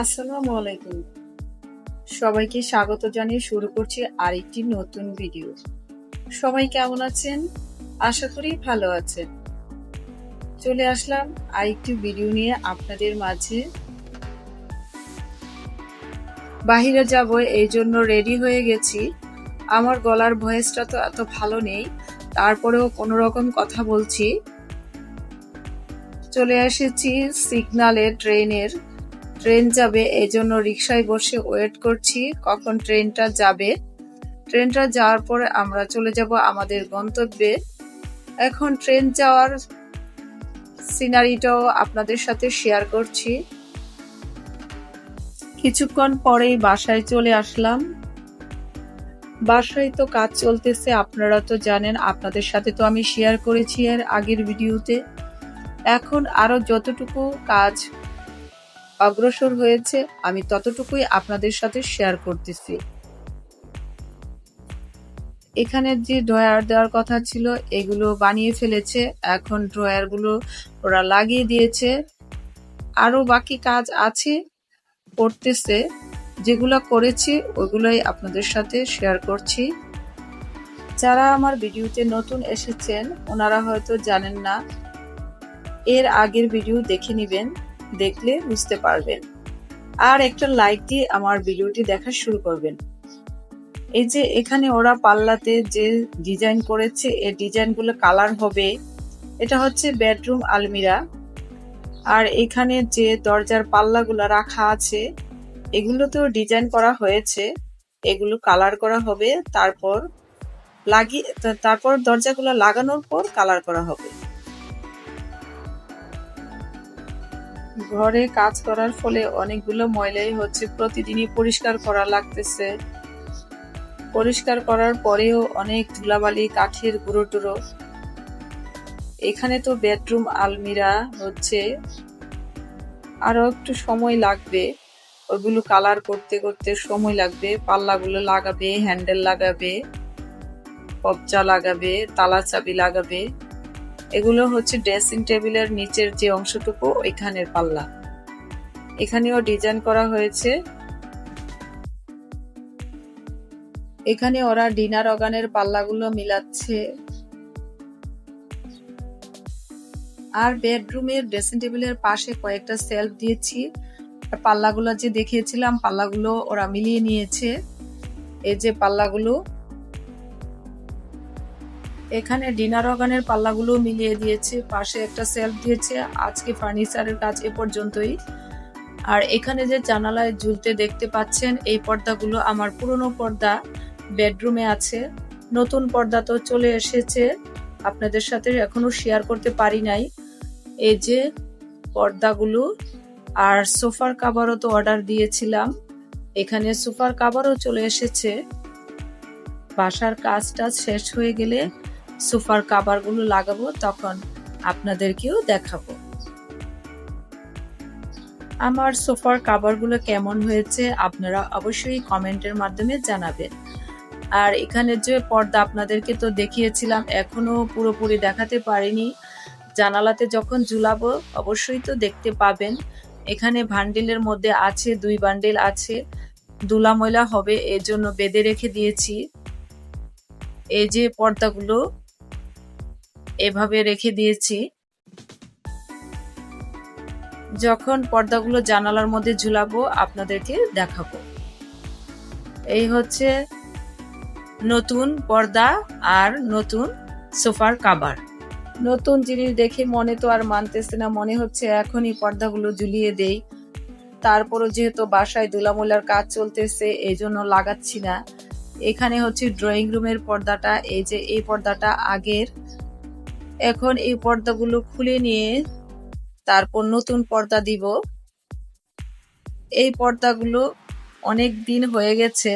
আসসালামু আলাইকুম। সবাইকে স্বাগত জানিয়ে শুরু করছি আরেকটি নতুন ভিডিও। সবাই কেমন আছেন? আশা করি ভালো আছেন। চলে আসলাম আরেকটি ভিডিও নিয়ে আপনাদের মাঝে। বাহিরে যাব, এই জন্য রেডি হয়ে গেছি। আমার গলার ভয়েসটা তো এত ভালো নেই, তারপরেও কোনো রকম কথা বলছি। চলে এসেছি সিগনালে ট্রেনের ট্রেন যাবে এই জন্য রিক্সায় বসে ওয়েট করছি কখন ট্রেনটা যাবে। ট্রেনটা যাওয়ার পরে আমরা চলে যাব আমাদের গন্তব্যে। এখন ট্রেন যাওয়ার সিনারিটাও আপনাদের সাথে শেয়ার করছি। কিছুক্ষণ পরেই বাসায় চলে আসলাম। বাসায় তো কাজ চলতেছে, আপনারা তো জানেন, আপনাদের সাথে তো আমি শেয়ার করেছি এর আগের ভিডিওতে। এখন আরও যতটুকু কাজ অগ্রসর হয়েছে, আমি ততটুকুই আপনাদের সাথে শেয়ার করতেছি। এখানে যে ড্রয়ার দেওয়ার কথা ছিল, এগুলো বানিয়ে ফেলেছে। এখন ড্রয়ারগুলো ওরা লাগিয়ে দিয়েছে। আরও বাকি কাজ আছে, করতেছে। যেগুলো করেছি, ওগুলোই আপনাদের সাথে শেয়ার করছি। যারা আমার ভিডিওতে নতুন এসেছেন, ওনারা হয়তো জানেন না, এর আগের ভিডিও দেখে নেবেন। দেখলে বুঝতে পারবেন। আর একটা লাইক দিয়ে আমার ভিডিওটি দেখা শুরু করবেন। এই যে এখানে ওরা পাল্লাতে যে ডিজাইন করেছে, এই ডিজাইনগুলো কালার হবে। এটা হচ্ছে বেডরুম আলমিরা। আর এখানে যে দরজার পাল্লাগুলো রাখা আছে, এগুলোতেও ডিজাইন করা হয়েছে। এগুলো কালার করা হবে, তারপর লাগিয়ে তারপর দরজাগুলো লাগানোর পর কালার করা হবে। ঘরে কাজ করার ফলে অনেকগুলো ময়লাই হচ্ছে প্রতিদিনই পরিষ্কার করা লাগতেছে। পরিষ্কার করার পরেও অনেক ধুলাবালি, কাঠের গুঁড়ো টুড়ো এখানে তো বেডরুম, আলমিরা হচ্ছে আরও একটু সময় লাগবে। ওগুলো কালার করতে করতে সময় লাগবে। পাল্লাগুলো লাগাবে, হ্যান্ডেল লাগাবে কবজা লাগাবে, তালা চাবি লাগাবে। এগুলো হচ্ছে ড্রেসিং টেবিলের নিচের যে অংশটুকু ওইখানের পাল্লা। এখানেও ডিজাইন করা হয়েছে। এখানে ওরা ডিনার অগানের পাল্লাগুলো মিলাচ্ছে। আর বেডরুমের ড্রেসিং টেবিলের পাশে কয়েকটা সেলফ দিয়েছি। পাল্লাগুলো যে দেখিয়েছিলাম, পাল্লাগুলো ওরা মিলিয়ে নিয়েছে। এই যে পাল্লাগুলো এখানে ডিনার অগানের পাল্লাগুলো মিলিয়ে দিয়েছে। পাশে একটা সেলফ দিয়েছে। আজকে ফার্নিচারের কাজ এ পর্যন্তই। আর এখানে যে জানালায় ঝুলতে দেখতে পাচ্ছেন, এই পর্দাগুলো আমার পুরনো পর্দা বেডরুমে আছে। নতুন পর্দা তো চলে এসেছে। আপনাদের সাথে এখনও শেয়ার করতে পারি নাই। এই যে পর্দাগুলো। আর সোফার কাভারও তো অর্ডার দিয়েছিলাম। এখানে সোফার কাভারও চলে এসেছে। বাসার কাজটা শেষ হয়ে গেলে সোফার কাভারগুলো লাগাবো, তখন আপনাদেরকেও দেখাবো। আমার সোফার কাভারগুলো কেমন হয়েছে আপনারা অবশ্যই কমেন্টের মাধ্যমে জানাবেন। আর এখানে যে পর্দা আপনাদেরকে তো দেখিয়েছিলাম এখনও পুরোপুরি দেখাতে পারিনি। জানালাতে যখন ঝুলাবো, অবশ্যই তো দেখতে পাবেন। এখানে ভান্ডিলের মধ্যে আছে, দুই বান্ডিল আছে। দুলা ময়লা হবে এর জন্য বেঁধে রেখে দিয়েছি। এই যে পর্দাগুলো এভাবে রেখে দিয়েছি। যখন পর্দাগুলো জানালার মধ্যে ঝুলাবো, আপনাদেরকে দেখাবো। এই হচ্ছে নতুন পর্দা আর নতুন সোফার কাবার। নতুন জিনিস দেখে মনে তো আর মানতেছে না, মনে হচ্ছে এখনই পর্দাগুলো ঝুলিয়ে দেই। তারপরও যেহেতু বাসায় দুলামুলার কাজ চলতেছে এই জন্য লাগাচ্ছি না। এখানে হচ্ছে ড্রয়িং রুমের পর্দাটা, এই যে এই পর্দাটা আগের এখন এই পর্দাগুলো খুলে নিয়ে তারপর নতুন পর্দা দিব। এই পর্দাগুলো অনেক দিন হয়ে গেছে।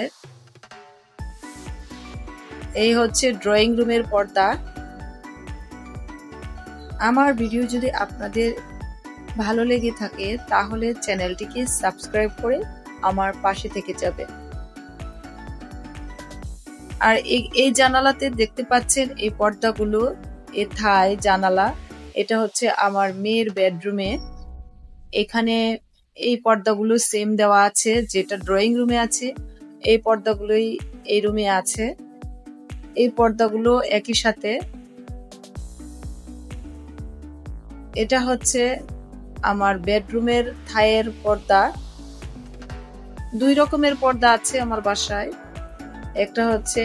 এই হচ্ছে ড্রয়িং রুমের পর্দা। আমার ভিডিও যদি আপনাদের ভালো লেগে থাকে, তাহলে চ্যানেলটিকে সাবস্ক্রাইব করে আমার পাশে থেকে যাবে। আর এই জানালাতে দেখতে পাচ্ছেন এই পর্দাগুলো এ থাই, জানালা, এটা হচ্ছে আমার মেয়ের বেডরুমে এখানে এই পর্দাগুলো সেম দেওয়া আছে, যেটা ড্রয়িং রুমে আছে, এই পর্দাগুলোই এই রুমে আছে। এই পর্দাগুলো একই সাথে। এটা হচ্ছে আমার বেডরুমের থায়ের পর্দা। দুই রকমের পর্দা আছে আমার বাসায়। একটা হচ্ছে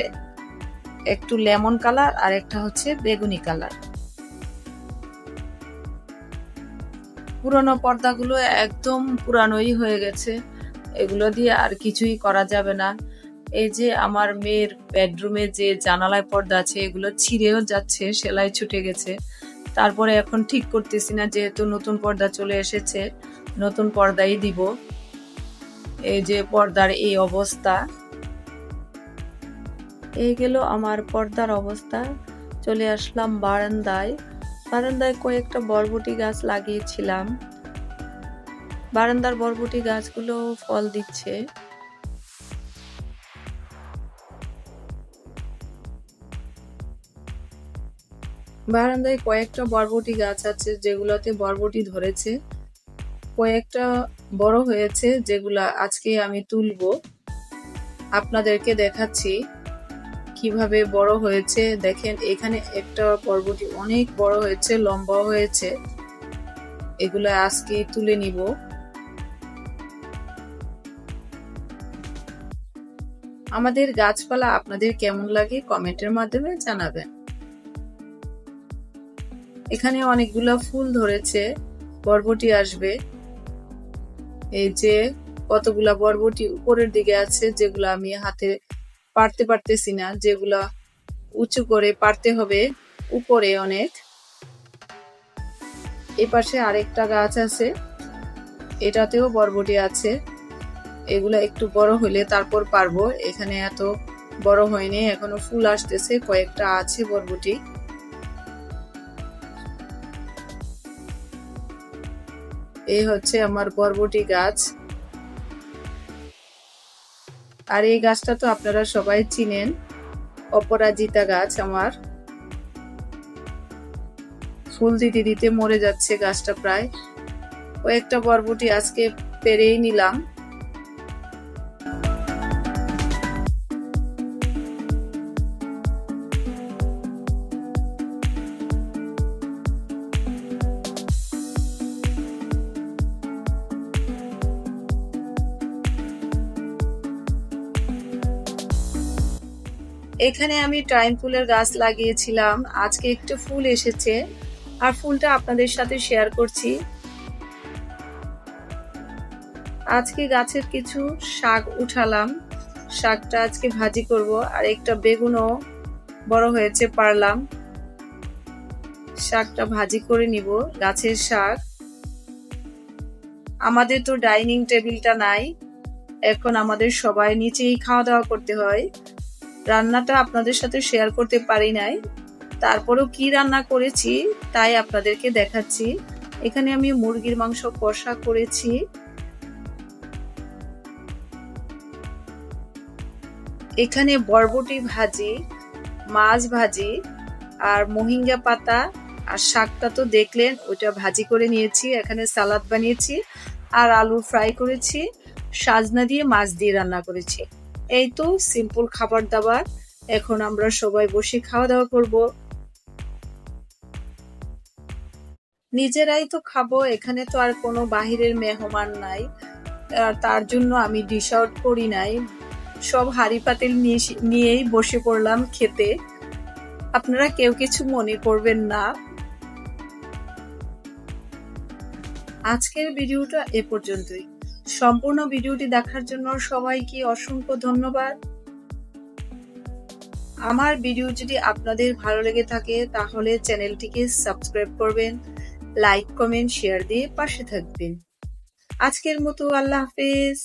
একটু লেমন কালার আর একটা হচ্ছে বেগুনি কালার। পুরনো পর্দাগুলো একদম পুরানোই হয়ে গেছে। এগুলো দিয়ে আর কিছুই করা যাবে না। এই যে আমার মেয়ের বেডরুমে যে জানালায় পর্দা আছে, এগুলো ছিঁড়েও যাচ্ছে, সেলাই ছুটে গেছে। তারপরে এখন ঠিক করতেছি না, যেহেতু নতুন পর্দা চলে এসেছে, নতুন পর্দাই দিব। এই যে পর্দার এই অবস্থা। এই গেল আমার পর্দার অবস্থা। চলে আসলাম বারান্দায়। বারান্দায় কয়েকটা বরবটি গাছ লাগিয়েছিলাম। বারান্দার বরবটি গাছগুলো ফল দিচ্ছে। বারান্দায় কয়েকটা বরবটি গাছ আছে যেগুলোতে বরবটি ধরেছে। কয়েকটা বড় হয়েছে যেগুলা আজকে আমি তুলবো। আপনাদেরকে দেখাচ্ছি। কীভাবে বড় হয়েছে, দেখেন এখানে একটা পর্বটি অনেক বড় হয়েছে লম্বা হয়েছে। এগুলো আজকে তুলে নিব। আমাদের গাছপালা আপনাদের কেমন লাগে কমেন্টের মাধ্যমে জানাবেন। এখানে অনেকগুলো ফুল ধরেছে বরবটি আসবে। এই যে কতগুলা বরবটি উপরের দিকে আছে, যেগুলো আমি হাতে পারতে পারতেছি না, যেগুলা উঁচু করে পারতে হবে উপরে অনেক। এ পাশে আরেকটা গাছ আছে, এটাতেও বরবটি আছে। এগুলা একটু বড় হলে তারপর পারব। এখানে এত বড় হয়নি, এখনও ফুল আসতেছে, কয়েকটা আছে বরবটি। এই হচ্ছে আমার বরবটি গাছ। আর এই গাছটা তো আপনারা সবাই চিনেন। অপরাজিতা গাছ আমার। ফুল দিতে দিতে মরে যাচ্ছে গাছটা প্রায়। কয়েকটা বরবটি আজকে পেরেই নিলাম। এখানে আমি টাইম ফুলের গাছ লাগিয়েছিলাম। আজকে একটু ফুল এসেছে। আর ফুলটা আপনাদের সাথে শেয়ার করছি। আজকে গাছের কিছু শাক উঠালাম। শাকটা আজকে ভাজি করব। আর একটা বেগুনও বড় হয়েছে, পারলাম। শাকটা ভাজি করে নিব, গাছের শাক। আমাদের তো ডাইনিং টেবিলটা নাই। এখন আমাদের সবাই নিচেই খাওয়া দাওয়া করতে হয়। রান্নাটা আপনাদের সাথে শেয়ার করতে পারি নাই। তারপরেও কি রান্না করেছি তাই আপনাদেরকে দেখাচ্ছি। এখানে আমি মুরগির মাংস কষা করেছি। এখানে বরবটি ভাজি, মাছ ভাজি আর মোহিঙ্গা পাতা আর শাকটা তো দেখলেন ওটা ভাজি করে নিয়েছি, এখানে সালাদ বানিয়েছি আর আলু ফ্রাই করেছি, সাজনা দিয়ে মাছ দিয়ে রান্না করেছি। এই তো সিম্পল খাবার দাবার। এখন আমরা সবাই বসে খাওয়া দাওয়া করব। নিজেরাই তো খাব, এখানে তো আর কোনো বাহিরের মেহমান নাই। আর তার জন্য আমি ডিশ আউট করি নাই। সব হাড়ি পাতিল নিয়েই বসে পড়লাম খেতে। আপনারা কেউ কিছু মনে করবেন না। আজকের ভিডিওটা এ পর্যন্তই। সম্পূর্ণ ভিডিওটি দেখার জন্য সবাইকে অসংখ্য ধন্যবাদ। আমার ভিডিও যদি আপনাদের ভালো লেগে থাকে, তাহলে চ্যানেলটিকে সাবস্ক্রাইব করবেন, লাইক, কমেন্ট, শেয়ার দিয়ে পাশে থাকবেন। আজকের মতো আল্লাহ হাফেজ।